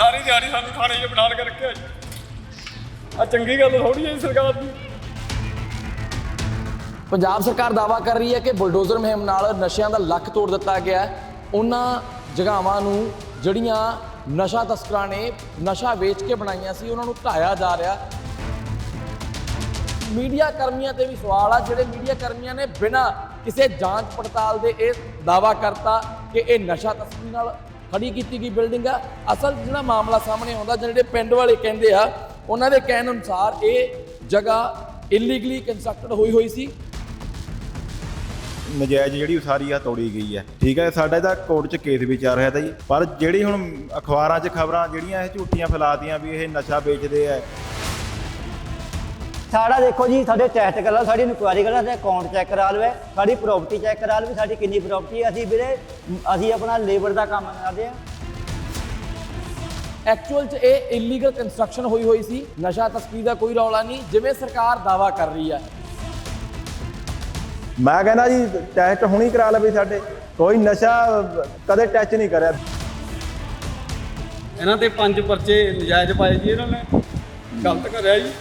ਸਾਰੀ ਦਿਹਾੜੀ ਸਾਨੂੰ ਥਾਣੇ 'ਚ ਬਿਠਾ ਕੇ ਰੱਖਿਆ ਜੀ। ਆ ਚੰਗੀ ਗੱਲ ਥੋੜੀ ਹੈ ਜੀ ਸਰਕਾਰ ਦੀ। ਪੰਜਾਬ ਸਰਕਾਰ ਦਾਵਾ ਕਰ ਰਹੀ ਹੈ ਕਿ ਬੁਲਡੋਜ਼ਰ ਮੁਹਿੰਮ ਨਾਲ ਨਸ਼ਿਆਂ ਦਾ ਲੱਕ ਤੋੜ ਦਿੱਤਾ ਗਿਆ ਹੈ। ਉਹਨਾਂ ਜਗ੍ਹਾਵਾਂ ਨੂੰ ਜਿਹੜੀਆਂ ਨਸ਼ਾ ਤਸਕਰਾਂ ਨੇ ਨਸ਼ਾ ਵੇਚ ਕੇ ਬਣਾਈਆਂ ਸੀ, ਉਹਨਾਂ ਨੂੰ ਢਾਇਆ ਜਾ ਰਿਹਾ। ਮੀਡੀਆ ਕਰਮੀਆਂ ਤੇ ਵੀ ਸਵਾਲ ਆ, ਜਿਹੜੇ ਮੀਡੀਆ ਕਰਮੀਆਂ ਨੇ ਬਿਨਾਂ ਕਿਸੇ ਜਾਂਚ ਪੜਤਾਲ ਦੇ ਇਹ ਦਾਵਾ ਕਰਤਾ ਕਿ ਇਹ ਨਸ਼ਾ ਤਸਕਰੀ ਨਾਲ ਖੜੀ ਕੀਤੀ ਗਈ ਬਿਲਡਿੰਗ ਆ। ਅਸਲ ਜਿਹੜਾ ਮਾਮਲਾ ਸਾਹਮਣੇ ਆਉਂਦਾ, ਜਿਹੜੇ ਪਿੰਡ ਵਾਲੇ ਕਹਿੰਦੇ ਆ, ਉਹਨਾਂ ਦੇ ਕਹਿਣ ਅਨੁਸਾਰ ਇਹ ਜਗ੍ਹਾ ਇਲੀਗਲੀ ਕੰਸਟਰਕਟਡ ਹੋਈ ਹੋਈ ਸੀ। ਨਜਾਇਜ਼ ਜਿਹੜੀ ਉਸਾਰੀ ਆ ਤੋੜੀ ਗਈ ਹੈ ਠੀਕ ਹੈ ਸਾਡਾ ਇਹਦਾ ਕੋਰਟ 'ਚ ਕੇਸ ਵੀ ਚੱਲ ਰਿਹਾ ਤਾ ਜੀ। ਪਰ ਜਿਹੜੀ ਹੁਣ ਅਖਬਾਰਾਂ 'ਚ ਖਬਰਾਂ, ਜਿਹੜੀਆਂ ਇਹ ਝੂਠੀਆਂ ਫੈਲਾਤੀਆਂ ਵੀ ਇਹ ਨਸ਼ਾ ਵੇਚਦੇ ਆ ਸਾਡਾ ਦੇਖੋ ਜੀ ਸਾਡੇ ਟੈਸਟ ਕਰਾ ਸਾਡੀ ਇਨਕੁਆਇਰੀ ਕਰਾ ਸਾਡੇ ਅਕਾਊਂਟ ਚੈੱਕ ਕਰਾ ਲਵੇ ਸਾਡੀ ਪ੍ਰਾਪਰਟੀ ਚੈੱਕ ਕਰਾ ਲਵੇ ਸਾਡੀ ਕਿੰਨੀ ਪ੍ਰਾਪਰਟੀ ਅਸੀਂ ਵੀਰੇ ਅਸੀਂ ਆਪਣਾ ਲੇਬਰ ਦਾ ਕੰਮ ਕਰਦੇ ਆ ਐਕਚੁਅਲ 'ਚ ਇਹ ਇਲੀਗਲ ਕੰਸਟਰਕਸ਼ਨ ਹੋਈ ਹੋਈ ਸੀ ਨਸ਼ਾ ਤਸਕਰੀ ਦਾ ਕੋਈ ਰੌਲਾ ਨਹੀਂ ਜਿਵੇਂ ਸਰਕਾਰ ਦਾਵਾ ਕਰ ਰਹੀ ਹੈ ਮੈਂ ਕਹਿੰਦਾ ਜੀ ਟੈਸਟ ਹੁਣੀ ਕਰਾ ਲਵੇ ਸਾਡੇ ਕੋਈ ਨਸ਼ਾ ਕਦੇ ਟੱਚ ਨਹੀਂ ਕਰਿਆ। ਇਹਨਾਂ ਤੇ ਪੰਜ ਪਰਚੇ ਨਜਾਇਜ਼ ਪਾਏ ਜੀ ਇਹਨਾਂ ਨੇ ਗਲਤ ਕਰਿਆ ਜੀ।